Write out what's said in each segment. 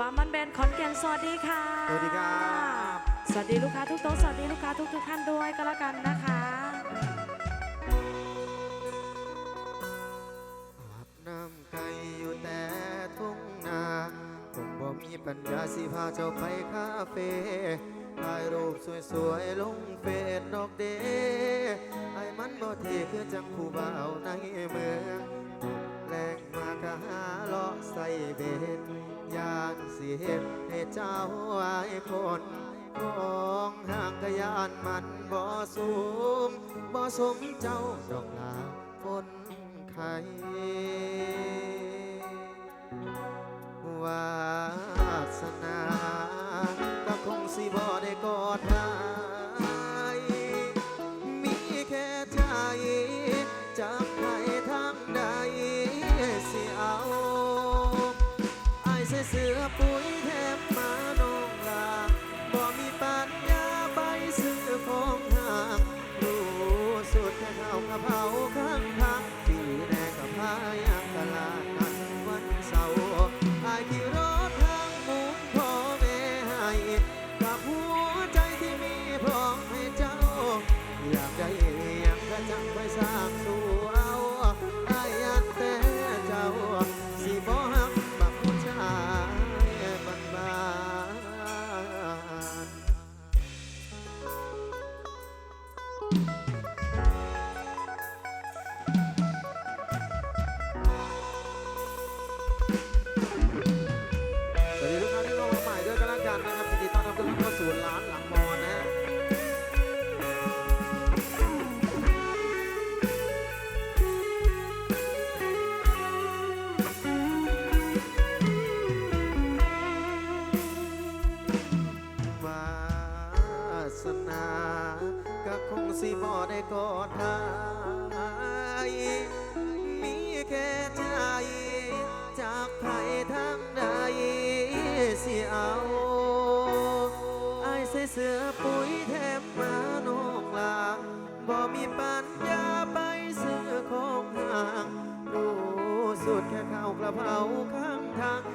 บามันแบนขอนแก่นสวัสดีค่ะ สวัสดีครับ สวัสดีลูกค้าทุกโต๊ะสวัสดีลูกค้าทุกทุกๆท่านด้วยก็แล้วกันนะคะอาบน้ำไก่อยู่แต่ทุ่งนาผมบ่มีปัญญาสิพาเจ้าไปคาเฟ่ถ่ายรูปสวยๆลงเฟซดอกเดไอ้มันบ่เท่คือจังผู้บ่าวในเมือง เลาะใส่เบ็ดยานสิเสียให้เจ้าอายคนของห่างกะยานมันบ่สูงบ่สมเจ้าดอกลาคนไข่วาสนา กั ได้กอดหายมีแค่ใจ จากใครทางใดสิเอาไอ้ใส่เสื้อปุ๋ยแทบมานอกลางบ่มีปัญญาไปซื้อของห่างรู้สุดแค่ข้าวกระเพราข้างทาง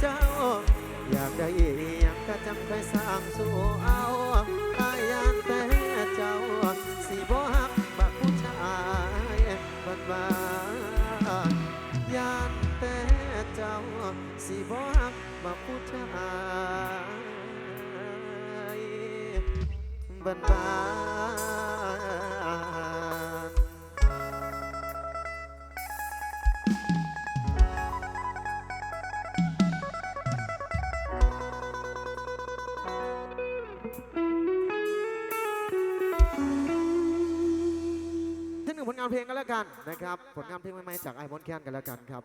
เจ้า อยากได้หยังก็จังไปสร้างสู่เอาอายานแต่เจ้า สิบ่ฮักบักผู้ชายบ้านบายานแต่เจ้า สิบ่ฮักบักผู้ชายบ้านบา ที่หนึ่งผลงานเพลงกันแล้วกันนะครับ ผลงานเพลงใหม่ๆจากไอมอนแคนกันแล้วกันครับ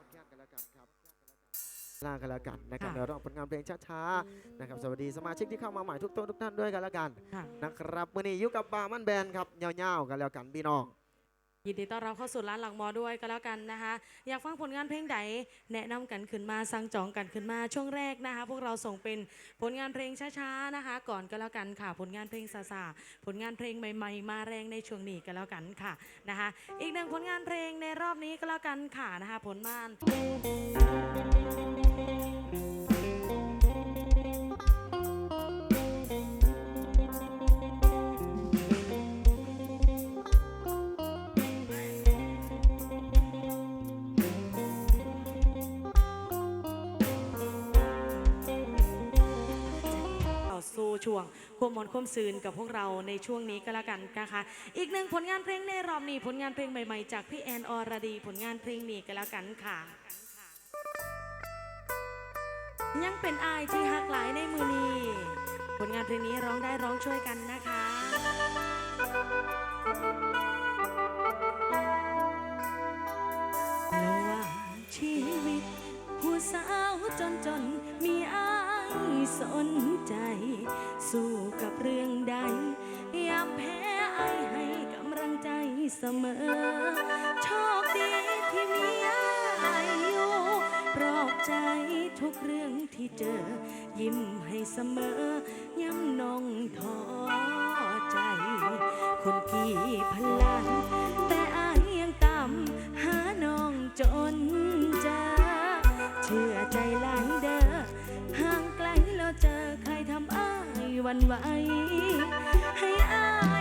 ลากันแล้วกันนะครับค่ะเดี๋ยวร้องผลงานเพลงช้าๆนะครับสวัสดีสมาชิกที่เข้ามาใหม่ทุกท่านทุกท่านด้วยกันแล้วกันค่ะนะครับมื่อนี้อยู่กับบาร์มันแบนครับยาวๆกันแล้วกันพี่น้อง ยินดีต้อนรับเข้าสู่ร้านหลังมอด้วยก็แล้วกันนะคะ อยากฟังผลงานเพลงใดแนะนำกันขึ้นมาสั่งจองกันขึ้นมาช่วงแรกนะคะ พวกเราส่งเป็นผลงานเพลงช้าๆนะคะ ก่อนก็แล้วกันค่ะ ผลงานเพลงซาซาผลงานเพลงใหม่ๆ มาแรงในช่วงนี้ก็แล้วกันค่ะนะคะ อีกหนึ่งผลงานเพลงในรอบนี้ก็แล้วกันค่ะนะคะ ผลงาน วงความมอนควมซืนกับพวกเราในช่วงนี้ก็แล้วกันนะคะ อีกหนึ่งผลงานเพลงในรอบนี้ผลงานเพลงใหม่ๆ จากพี่แอนอรดีผลงานเพลงนี้ก็แล้วกันค่ะ ยังเป็นอายที่หักหลายในมือนี้ผลงานเพลงนี้ร้องได้ร้องช่วยกันนะคะระหว่างชีวิต ผู้สาวจนจน สนใจ สู้กับเรื่องใด ยามแพ้ไอให้กำลังใจเสมอ โชคดีที่มีอายอยู่ปลอบใจทุกเรื่องที่เจอ ยิ้มให้เสมอย่ำนองท้อใจ คนกี่พล้านแต่อายยังตามหาน้องจนจอเชื่อใจหล วันไหวให้อาย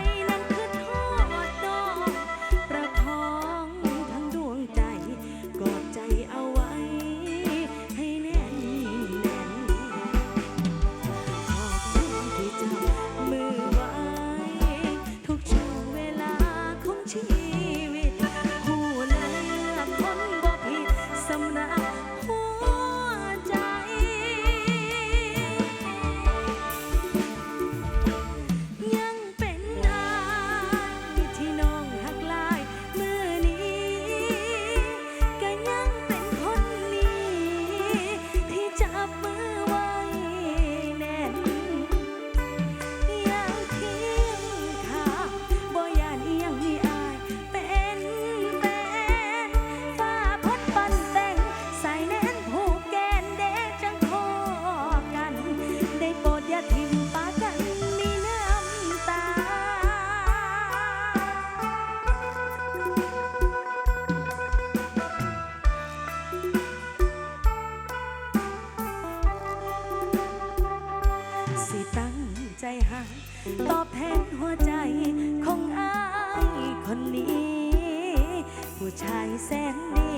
ชายแสนดี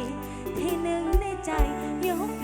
ที่หนึ่งในใจยก